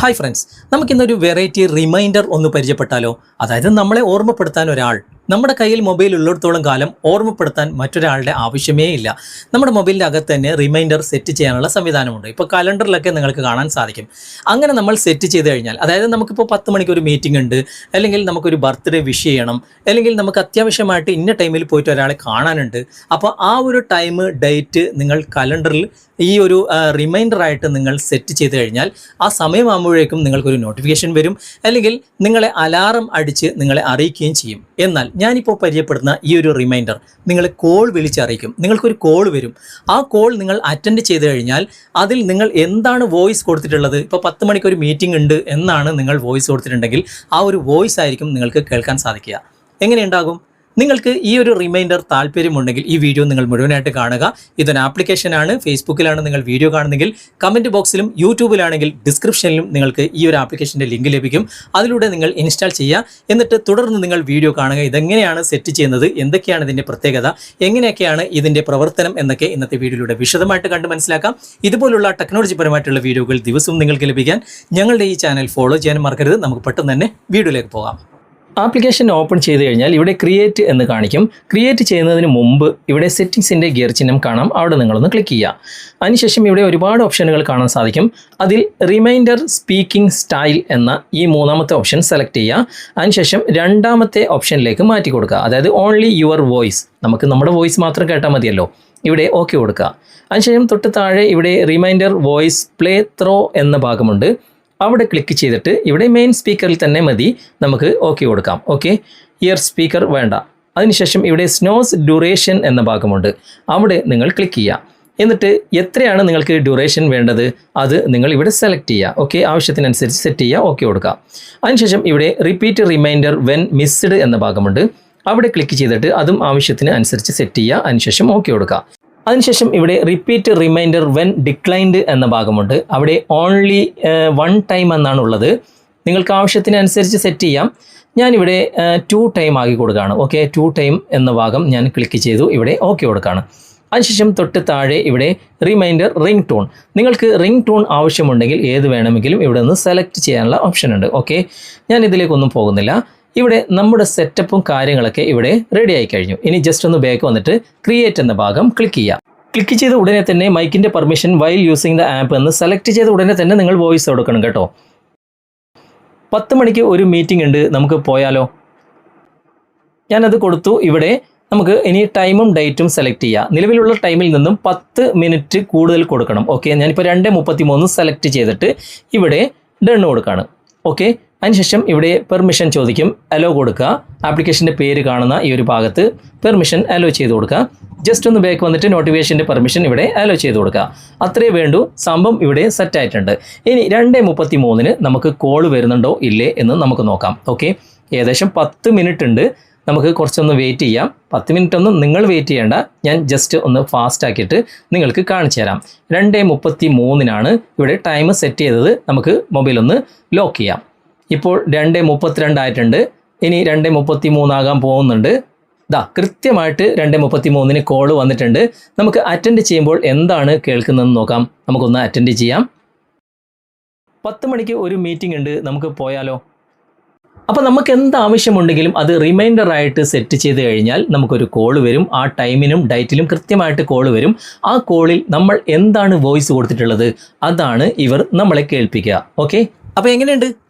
Hi friends നമുക്കിന്നൊരു variety reminder ഒന്ന് പരിചയപ്പെട്ടാലോ? അതായത് നമ്മളെ ഓർമ്മപ്പെടുത്താൻ ഒരാൾ. നമ്മുടെ കയ്യിൽ മൊബൈൽ ഉള്ളിടത്തോളം കാലം ഓർമ്മപ്പെടുത്താൻ മറ്റൊരാളുടെ ആവശ്യമേ ഇല്ല. നമ്മുടെ മൊബൈലിന്റെ അകത്ത് തന്നെ റിമൈൻഡർ സെറ്റ് ചെയ്യാനുള്ള സംവിധാനമുണ്ട്. ഇപ്പോൾ കലണ്ടറിലൊക്കെ നിങ്ങൾക്ക് കാണാൻ സാധിക്കും. അങ്ങനെ നമ്മൾ സെറ്റ് ചെയ്ത് കഴിഞ്ഞാൽ അതായത് നമുക്കിപ്പോൾ പത്ത് മണിക്ക് ഒരു മീറ്റിംഗ് ഉണ്ട് അല്ലെങ്കിൽ നമുക്കൊരു ബർത്ത്ഡേ വിഷ് ചെയ്യണം അല്ലെങ്കിൽ നമുക്ക് അത്യാവശ്യമായിട്ട് ഇന്ന ടൈമിൽ പോയിട്ട് ഒരാളെ കാണാനുണ്ട് അപ്പോൾ ആ ഒരു ടൈം ഡേറ്റ് നിങ്ങൾ കലണ്ടറിൽ ഈ ഒരു റിമൈൻഡറായിട്ട് നിങ്ങൾ സെറ്റ് ചെയ്ത് കഴിഞ്ഞാൽ ആ സമയമാകുമ്പോഴേക്കും നിങ്ങൾക്കൊരു നോട്ടിഫിക്കേഷൻ വരും അല്ലെങ്കിൽ നിങ്ങളെ അലാറം അടിച്ച് നിങ്ങളെ അറിയിക്കുകയും ചെയ്യും. എന്നാൽ ഞാനിപ്പോൾ പരിചയപ്പെടുന്ന ഈ ഒരു റിമൈൻഡർ നിങ്ങൾ കോൾ വിളിച്ചറിയിക്കും. നിങ്ങൾക്കൊരു കോൾ വരും. ആ കോൾ നിങ്ങൾ അറ്റൻഡ് ചെയ്ത് കഴിഞ്ഞാൽ അതിൽ നിങ്ങൾ എന്താണ് വോയിസ് കൊടുത്തിട്ടുള്ളത്? ഇപ്പോൾ പത്ത് മണിക്ക് ഒരു മീറ്റിംഗ് ഉണ്ട് എന്നാണ് നിങ്ങൾ വോയിസ് കൊടുത്തിട്ടുണ്ടെങ്കിൽ ആ ഒരു വോയിസ് ആയിരിക്കും നിങ്ങൾക്ക് കേൾക്കാൻ സാധിക്കുക. എങ്ങനെയുണ്ടാകും നിങ്ങൾക്ക് ഈ ഒരു റിമൈൻഡർ താല്പര്യമുണ്ടെങ്കിൽ ഈ വീഡിയോ നിങ്ങൾ മുഴുവനായിട്ട് കാണുക. ഇതൊരു ആപ്ലിക്കേഷനാണ് ഫേസ്ബുക്കിലാണ് നിങ്ങൾ വീഡിയോ കാണുന്നെങ്കിൽ കമന്റ് ബോക്സിലും യൂട്യൂബിലാണെങ്കിൽ ഡിസ്ക്രിപ്ഷനിലും നിങ്ങൾക്ക് ഈ ഒരു ആപ്ലിക്കേഷന്റെ ലിങ്ക് ലഭിക്കും. അതിലൂടെ നിങ്ങൾ ഇൻസ്റ്റാൾ ചെയ്യുക. എന്നിട്ട് തുടർന്ന് നിങ്ങൾ വീഡിയോ കാണുക. ഇതെങ്ങനെയാണ് സെറ്റ് ചെയ്യുന്നത്? എന്തൊക്കെയാണ് ഇതിന്റെ പ്രത്യേകത? എങ്ങനെയൊക്കെയാണ് ഇതിന്റെ പ്രവർത്തനം എന്നൊക്കെ ഇന്നത്തെ വീഡിയോയിലൂടെ വിശദമായിട്ട് കണ്ട് മനസ്സിലാക്കാം. ഇതുപോലുള്ള ടെക്നോളജി പരമായിട്ടുള്ള വീഡിയോകൾ ദിവസവും നിങ്ങൾക്ക് ലഭിക്കാൻ ഞങ്ങളുടെ ഈ ചാനൽ ഫോളോ ചെയ്യാനും മറക്കരുത്. നമുക്ക് പെട്ടെന്ന് തന്നെ വീഡിയോയിലേക്ക് പോകാം. ആപ്ലിക്കേഷൻ ഓപ്പൺ ചെയ്ത് കഴിഞ്ഞാൽ ഇവിടെ ക്രിയേറ്റ് എന്ന് കാണിക്കും. ക്രിയേറ്റ് ചെയ്യുന്നതിന് മുമ്പ് ഇവിടെ സെറ്റിംഗ്സിന്റെ ഗിയർ ചിഹ്നം കാണാം. അവിടെ നിങ്ങളൊന്ന് ക്ലിക്ക് ചെയ്യുക. അതിനുശേഷം ഇവിടെ ഒരുപാട് ഓപ്ഷനുകൾ കാണാൻ സാധിക്കും. അതിൽ റിമൈൻഡർ സ്പീക്കിംഗ് സ്റ്റൈൽ എന്ന ഈ മൂന്നാമത്തെ ഓപ്ഷൻ സെലക്ട് ചെയ്യുക. അതിനുശേഷം രണ്ടാമത്തെ ഓപ്ഷനിലേക്ക് മാറ്റി കൊടുക്കുക. അതായത് ഓൺലി യുവർ വോയിസ് നമുക്ക് നമ്മുടെ വോയിസ് മാത്രം കേട്ടാൽ മതിയല്ലോ. ഇവിടെ ഓക്കെ കൊടുക്കുക. അതിനുശേഷം തൊട്ട് താഴെ ഇവിടെ റിമൈൻഡർ വോയിസ് പ്ലേ ത്രോ എന്ന ഭാഗമുണ്ട്. അവിടെ ക്ലിക്ക് ചെയ്തിട്ട് ഇവിടെ മെയിൻ സ്പീക്കറിൽ തന്നെ മതി. നമുക്ക് ഓക്കെ കൊടുക്കാം. ഓക്കെ ഇയർ സ്പീക്കർ വേണ്ട. അതിനുശേഷം ഇവിടെ സ്നോസ് ഡ്യൂറേഷൻ എന്ന ഭാഗമുണ്ട്. അവിടെ നിങ്ങൾ ക്ലിക്ക് ചെയ്യാം. എന്നിട്ട് എത്രയാണ് നിങ്ങൾക്ക് ഡ്യൂറേഷൻ വേണ്ടത്? അത് നിങ്ങൾ ഇവിടെ സെലക്ട് ചെയ്യുക ഓക്കെ ആവശ്യത്തിനനുസരിച്ച് സെറ്റ് ചെയ്യുക ഓക്കെ കൊടുക്കുക അതിനുശേഷം ഇവിടെ റിപ്പീറ്റ് റിമൈൻഡർ വെൻ മിസ്ഡ് എന്ന ഭാഗമുണ്ട്. അവിടെ ക്ലിക്ക് ചെയ്തിട്ട് അതും ആവശ്യത്തിന് അനുസരിച്ച് സെറ്റ് ചെയ്യുക അതിനുശേഷം ഓക്കെ കൊടുക്കുക അതിനുശേഷം ഇവിടെ റിപ്പീറ്റ് റിമൈൻഡർ വെൻ ഡിക്ലൈൻഡ് എന്ന ഭാഗമുണ്ട്. അവിടെ ഓൺലി വൺ ടൈം എന്നാണ് ഉള്ളത്. നിങ്ങൾക്ക് ആവശ്യത്തിനനുസരിച്ച് സെറ്റ് ചെയ്യാം. ഞാനിവിടെ ടു ടൈം ആക്കി കൊടുക്കുകയാണ്. ഓക്കെ ടു ടൈം എന്ന ഭാഗം ഞാൻ ക്ലിക്ക് ചെയ്തു. ഇവിടെ ഓക്കെ കൊടുക്കുകയാണ്. അതിനുശേഷം തൊട്ട് താഴെ ഇവിടെ റിമൈൻഡർ റിംഗ് ടൂൺ നിങ്ങൾക്ക് റിംഗ് ടൂൺ ആവശ്യമുണ്ടെങ്കിൽ ഏത് വേണമെങ്കിലും ഇവിടെ നിന്ന് സെലക്ട് ചെയ്യാനുള്ള ഓപ്ഷൻ ഉണ്ട്. ഓക്കെ ഞാൻ ഇതിലേക്കൊന്നും പോകുന്നില്ല. ഇവിടെ നമ്മുടെ സെറ്റപ്പും കാര്യങ്ങളൊക്കെ ഇവിടെ റെഡി ആയി കഴിഞ്ഞു. ഇനി ജസ്റ്റ് ഒന്ന് ബാക്ക് വന്നിട്ട് ക്രിയേറ്റ് എന്ന ഭാഗം ക്ലിക്ക് ചെയ്യാം. ക്ലിക്ക് ചെയ്ത ഉടനെ തന്നെ മൈക്കിന്റെ permission while using the app എന്ന് സെലക്ട് ചെയ്ത ഉടനെ തന്നെ നിങ്ങൾ വോയിസ് കൊടുക്കണം കേട്ടോ. പത്ത് മണിക്ക് ഒരു മീറ്റിംഗ് ഉണ്ട് നമുക്ക് പോയാലോ? ഞാനത് കൊടുത്തു ഇവിടെ നമുക്ക് ഇനി ടൈമും ഡേറ്റും സെലക്ട് ചെയ്യാം. നിലവിലുള്ള ടൈമിൽ നിന്നും പത്ത് മിനിറ്റ് കൂടുതൽ കൊടുക്കണം. ഓക്കെ ഞാനിപ്പോൾ രണ്ട് മുപ്പത്തി മൂന്ന് സെലക്ട് ചെയ്തിട്ട് ഇവിടെ ഡണ്ണ് കൊടുക്കുകയാണ് ഓക്കെ അതിനുശേഷം ഇവിടെ പെർമിഷൻ ചോദിക്കും അലോ കൊടുക്കുക. ആപ്ലിക്കേഷന്റെ പേര് കാണുന്ന ഈ ഒരു ഭാഗത്ത് പെർമിഷൻ അലോ ചെയ്ത് കൊടുക്കുക. ജസ്റ്റ് ഒന്ന് ബാക്ക് വന്നിട്ട് നോട്ടിഫിക്കേഷന്റെ പെർമിഷൻ ഇവിടെ അലോ ചെയ്ത് കൊടുക്കുക. അത്രേ വേണ്ടു. സംഭവം ഇവിടെ സെറ്റ് ആയിട്ടുണ്ട്. ഇനി രണ്ട് മുപ്പത്തി മൂന്നിന് നമുക്ക് കോൾ വരുന്നുണ്ടോ? ഇല്ലേ എന്ന് നമുക്ക് നോക്കാം. ഓക്കെ ഏകദേശം പത്ത് മിനിറ്റ് ഉണ്ട്. നമുക്ക് കുറച്ചൊന്ന് വെയിറ്റ് ചെയ്യാം. പത്ത് മിനിറ്റ് ഒന്നും നിങ്ങൾ വെയിറ്റ് ചെയ്യേണ്ട. ഞാൻ ജസ്റ്റ് ഒന്ന് ഫാസ്റ്റ് ആക്കിയിട്ട് നിങ്ങൾക്ക് കാണിച്ചു തരാം. രണ്ട് മുപ്പത്തി മൂന്നിനാണ് ഇവിടെ ടൈം സെറ്റ് ചെയ്തത്. നമുക്ക് മൊബൈൽ ഒന്ന് ലോക്ക് ചെയ്യാം. ഇപ്പോൾ രണ്ട് മുപ്പത്തിരണ്ടായിട്ടുണ്ട് ഇനി രണ്ട് മുപ്പത്തി മൂന്നാകാൻ പോകുന്നുണ്ട്. ദാ കൃത്യമായിട്ട് രണ്ട് മുപ്പത്തി മൂന്നിന് കോൾ വന്നിട്ടുണ്ട്. നമുക്ക് അറ്റൻഡ് ചെയ്യുമ്പോൾ എന്താണ് കേൾക്കുന്നതെന്ന് നോക്കാം. നമുക്കൊന്ന് അറ്റൻഡ് ചെയ്യാം. പത്ത് മണിക്ക് ഒരു മീറ്റിംഗ് ഉണ്ട്. നമുക്ക് പോയാലോ? അപ്പോൾ നമുക്ക് എന്ത് ആവശ്യമുണ്ടെങ്കിലും അത് റിമൈൻഡർ ആയിട്ട് സെറ്റ് ചെയ്ത് കഴിഞ്ഞാൽ നമുക്കൊരു കോൾ വരും. ആ ടൈമിനും ഡേറ്റിലും കൃത്യമായിട്ട് കോൾ വരും. ആ കോളിൽ നമ്മൾ എന്താണ് വോയിസ് കൊടുത്തിട്ടുള്ളത്? അതാണ് ഇവർ നമ്മളെ കേൾപ്പിക്കുക. ഓക്കെ അപ്പോൾ എങ്ങനെയുണ്ട്?